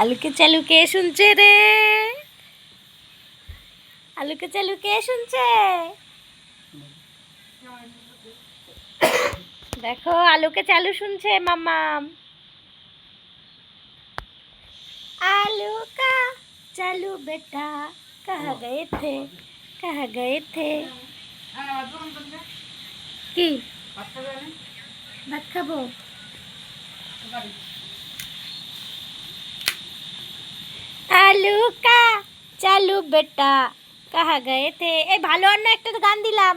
আলুকে চালু কে শুনছে রে? আলুকে চালু কে শুনছে? দেখো, আলুকে চালু শুনছে মামাম আলু কা চালু বেটা, কাহা গয়ে থে, কাহা গয়ে থে। কি? ভাত খাব? আলু কা চালু বেটা। কাহা গয়ে থে? এই ভালো অন্য একটা গান দিলাম।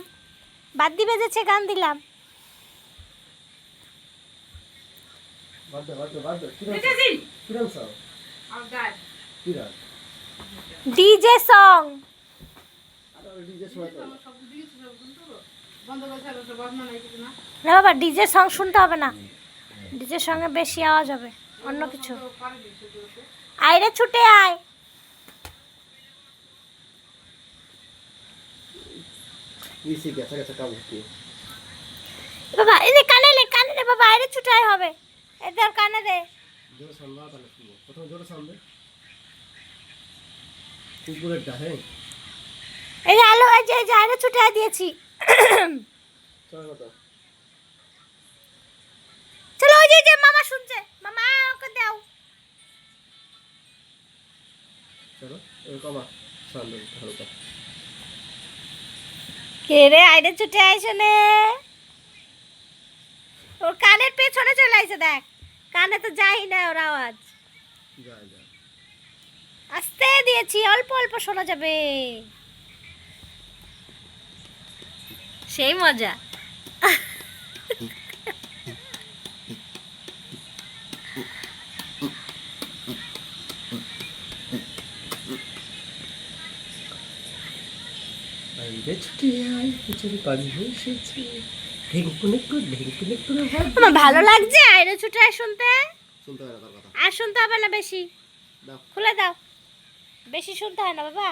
বাদ্যি বেজেছে গান দিলাম। DJ song. ডিজে তো। না। বাবা ডিজে সং শুনতে হবে না। ডিজের সঙ্গে বেশি আওয়াজ হবে অন্য কিছু। তো তো ওকে। আয়রে ছুটে আয়। ইসি গেছে গেছে কাবু কি বাবা এই কানে লে কানে রে বাবা আয়রে ছুটে আয় হবে এদের কানে দে। জোরে সামলা তাহলে শুনব। প্রথমে জোরে সামলে। কুকুরের ডাহে এই আলো এই যে এই যে আয়রে ছুটে আয় দিয়েছি। চলো ওই যে মামা শুনছে। মামা ওকে দাও। চলো ওই কমা। সামলে হালকা। কে রে আইরে ছুটে আইসে নে। ওর কানের পেছনে চলে আইছে দেখ। কানে তো যাই না ওর আওয়াজ। আস্তে দিয়েছি অল্প অল্প শোনা যাবে। সেই মজা আইরে ছুটি আই পিছনে পানি এসেছে ঢেঙ্কুনে একটু ঢেঙ্কুনে একটু ভাব আমার ভালো লাগছে আইরে ছুটে শুনতে। আর শুনতে হবে না বেশি। দাও। খুলে দাও। বেশি শুনতে হয় না বাবা।